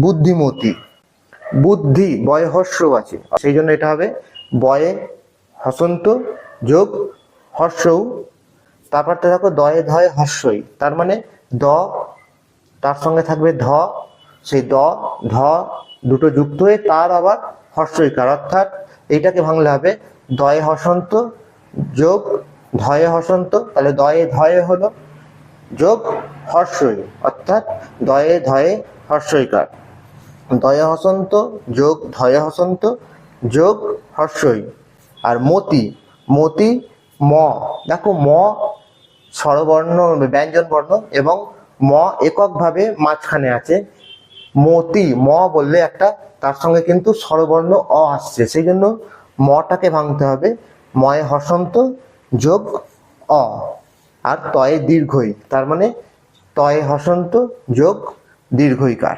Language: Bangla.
বুদ্ধিমতী। বুদ্ধি, বয়ে হর্ষ আছে। সেই জন্য এটা হবে বয়ে হসন্ত যোগ হর্ষৌ তারপরটা দেখো দয়ে ধয়ে হর্ষই। তার মানে দ, তার সঙ্গে থাকবে ধ। সেই দ, ধ দুটো যুক্ত হয়ে তার আবার হর্ষইকার অর্থাৎ এইটাকে ভাঙলে হবে দয়ে হসন্ত যোগ ধয়ে হসন্ত। তাহলে দয়ে ধয়ে হলো যোগ হর্ষই। অর্থাৎ দয়ে ধয়ে হর্ষইকার দয়ে হসন্ত, যোগ ধয়ে হসন্ত, যোগ হর্ষই। আর মতি মতি ম। দেখো ম স্বরবর্ণ ব্যঞ্জন বর্ণ এবং ম এককভাবে মাঝখানে আছে। মতি, ম বললে একটা, তার সঙ্গে কিন্তু স্বরবর্ণ অ আসছে। সেই জন্য মটাকে ভাঙতে হবে। ময়ে হসন্ত, যোগ অ। আর তয়ে দীর্ঘই। তার মানে তয়ে হসন্ত, যোগ দীর্ঘইকার।